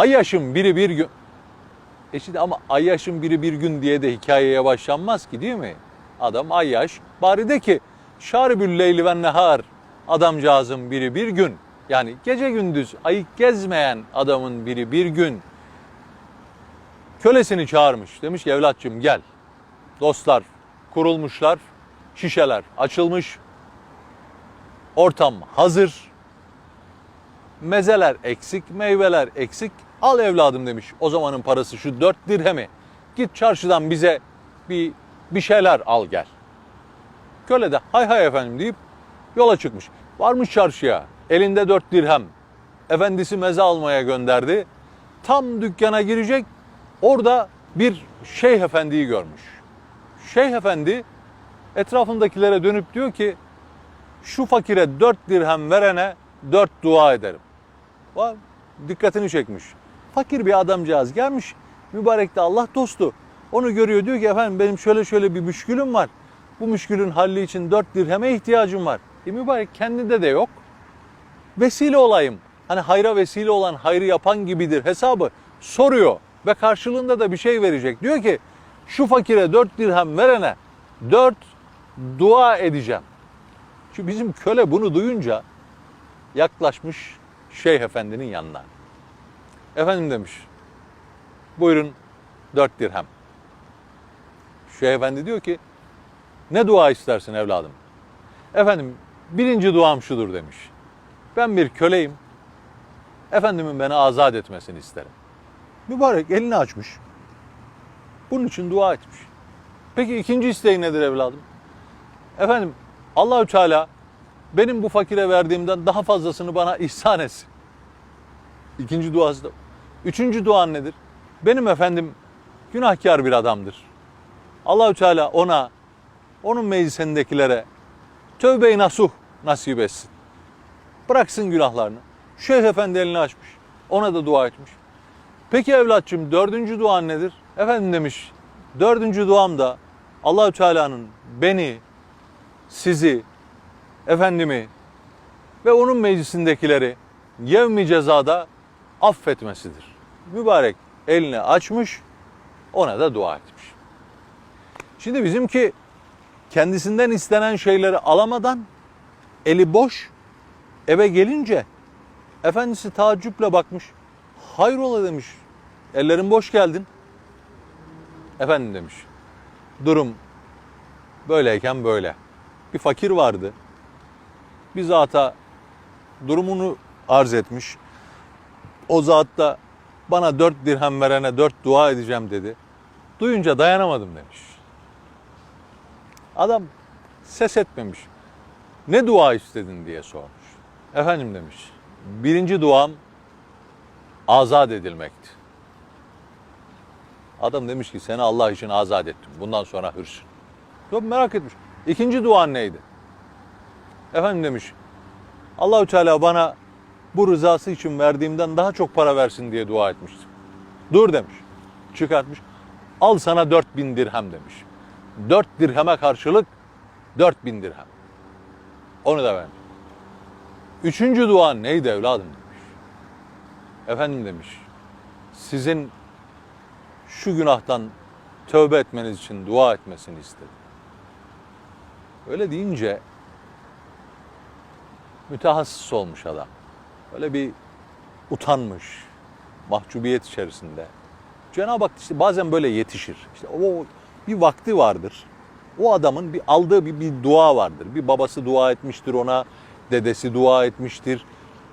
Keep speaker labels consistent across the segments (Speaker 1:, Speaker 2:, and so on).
Speaker 1: Ay yaşım biri bir gün. E şimdi ama ay yaşım biri bir gün diye de hikayeye başlanmaz ki değil mi? Adam ay yaş. Bari de ki şaribül leyli ve nehar adamcağızın biri bir gün. Yani gece gündüz ayı gezmeyen adamın biri bir gün kölesini çağırmış. Demiş ki evlatçım gel. Dostlar kurulmuşlar. Şişeler açılmış. Ortam hazır. Mezeler eksik, meyveler eksik. Al evladım demiş. O zamanın parası şu dört dirhemi. Git çarşıdan bize bir bir şeyler al gel. Köle de hay hay efendim deyip yola çıkmış. Varmış çarşıya. Elinde dört dirhem. Efendisi meze almaya gönderdi. Tam dükkana girecek. Orada bir şeyh efendiyi görmüş. Şeyh efendi etrafındakilere dönüp diyor ki şu fakire dört dirhem verene dört dua ederim. Var, dikkatini çekmiş. Fakir bir adamcağız gelmiş. Mübarek de Allah dostu. Onu görüyor diyor ki efendim benim şöyle şöyle bir müşkülüm var. Bu müşkülün halli için dört dirheme ihtiyacım var. E mübarek kendinde de yok. Vesile olayım. Hani hayra vesile olan hayrı yapan gibidir hesabı soruyor. Ve karşılığında da bir şey verecek. Diyor ki şu fakire dört dirhem verene dört dua edeceğim. Şu bizim köle bunu duyunca yaklaşmış Şeyh Efendi'nin yanına. Efendim demiş, buyurun dört dirhem. Şeyh Efendi diyor ki, ne dua istersin evladım? Efendim, birinci duam şudur demiş. Ben bir köleyim, Efendimin beni azat etmesini isterim. Mübarek elini açmış. Bunun için dua etmiş. Peki ikinci isteğin nedir evladım? Efendim Allahü Teala benim bu fakire verdiğimden daha fazlasını bana ihsan etsin. İkinci duası da. Üçüncü duan nedir? Benim efendim günahkar bir adamdır. Allahü Teala ona, onun meclisindekilere tövbe-i nasuh nasip etsin. Bıraksın günahlarını. Şeyh Efendi elini açmış. Ona da dua etmiş. Peki evlatçım dördüncü duan nedir? Efendim demiş. Dördüncü duam da Allahü Teala'nın beni, sizi, efendimi ve onun meclisindekileri yevmi cezada affetmesidir. Mübarek elini açmış, ona da dua etmiş. Şimdi bizimki kendisinden istenen şeyleri alamadan eli boş eve gelince efendisi taaccüple bakmış. Hayrola demiş. Ellerin boş geldin. Efendim demiş. Durum böyleyken böyle. Bir fakir vardı. Bir zata durumunu arz etmiş. O zat da bana dört dirhem verene dört dua edeceğim dedi. Duyunca dayanamadım demiş. Adam ses etmemiş. Ne dua istedin diye sormuş. Efendim demiş. Birinci duam azat edilmekti. Adam demiş ki seni Allah için azat ettim. Bundan sonra hürsün. Yok merak etmiş. İkinci duan neydi? Efendim demiş. Allahü Teala bana bu rızası için verdiğimden daha çok para versin diye dua etmiştim. Dur demiş. Çıkartmış. Al sana 4000 dirhem demiş. 4 dirheme karşılık 4000 dirhem. Onu da vermiş. Üçüncü duan neydi evladım demiş. Efendim demiş. Sizin şu günahtan tövbe etmeniz için dua etmesini istedim. Öyle deyince mütehassıs olmuş adam. Öyle bir utanmış, mahcubiyet içerisinde. Cenab-ı Hak işte bazen böyle yetişir. İşte o bir vakti vardır. O adamın bir aldığı bir, bir dua vardır. Bir babası dua etmiştir ona, dedesi dua etmiştir.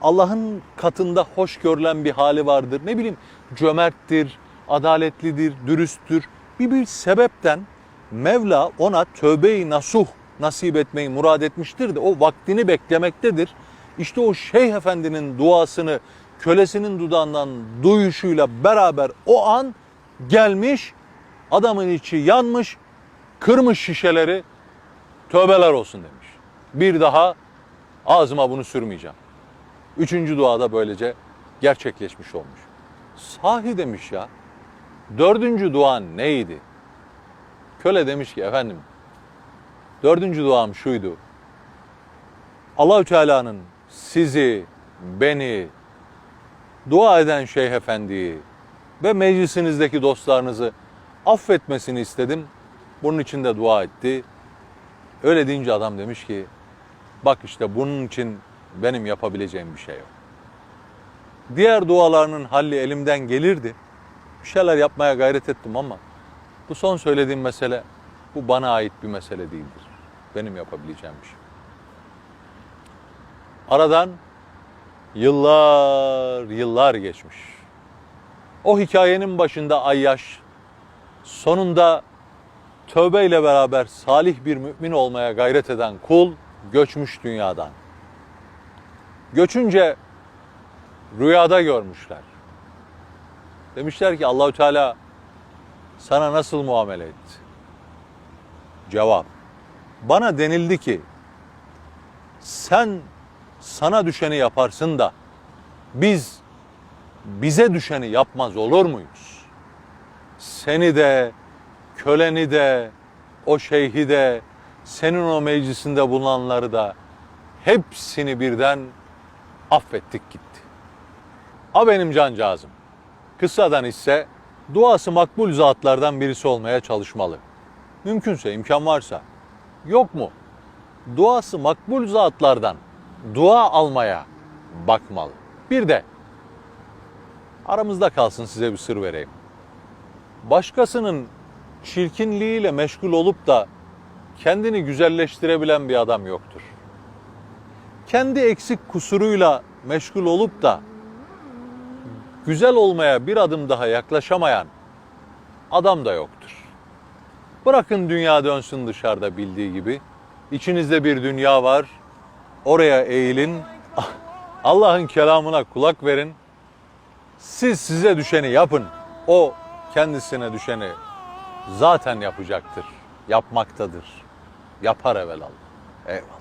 Speaker 1: Allah'ın katında hoş görülen bir hali vardır. Ne bileyim cömerttir, adaletlidir, dürüsttür. Bir bir sebepten Mevla ona tövbe-i nasuh nasip etmeyi murad etmiştir de o vaktini beklemektedir. İşte o Şeyh Efendi'nin duasını kölesinin dudağından duyuşuyla beraber o an gelmiş, adamın içi yanmış, kırmış şişeleri, tövbeler olsun demiş. Bir daha ağzıma bunu sürmeyeceğim. Üçüncü duada böylece gerçekleşmiş olmuş. Sahi demiş ya. Dördüncü dua neydi? Köle demiş ki efendim dördüncü duam şuydu. Allahü Teala'nın sizi, beni dua eden Şeyh Efendi'yi ve meclisinizdeki dostlarınızı affetmesini istedim. Bunun için de dua etti. Öyle deyince adam demiş ki bak işte bunun için benim yapabileceğim bir şey yok. Diğer dualarının halli elimden gelirdi. Bir şeyler yapmaya gayret ettim ama bu son söylediğim mesele bu bana ait bir mesele değildir. Benim yapabileceğim bir şey. Aradan yıllar yıllar geçmiş. O hikayenin başında Ayyaş sonunda tövbe ile beraber salih bir mümin olmaya gayret eden kul göçmüş dünyadan. Göçünce rüyada görmüşler. Demişler ki Allahü Teala sana nasıl muamele etti? Cevap. Bana denildi ki sen sana düşeni yaparsın da biz bize düşeni yapmaz olur muyuz? Seni de, köleni de, o şeyhi de, senin o meclisinde bulunanları da hepsini birden affettik gitti. A benim cancağızım. Kıssadan ise duası makbul zatlardan birisi olmaya çalışmalı. Mümkünse, imkan varsa. Yok mu? Duası makbul zatlardan dua almaya bakmalı. Bir de aramızda kalsın size bir sır vereyim. Başkasının çirkinliğiyle meşgul olup da kendini güzelleştirebilen bir adam yoktur. Kendi eksik kusuruyla meşgul olup da güzel olmaya bir adım daha yaklaşamayan adam da yoktur. Bırakın dünya dönsün dışarıda bildiği gibi. İçinizde bir dünya var. Oraya eğilin. Allah'ın kelamına kulak verin. Siz size düşeni yapın. O kendisine düşeni zaten yapacaktır. Yapmaktadır. Yapar evelallah. Eyvallah.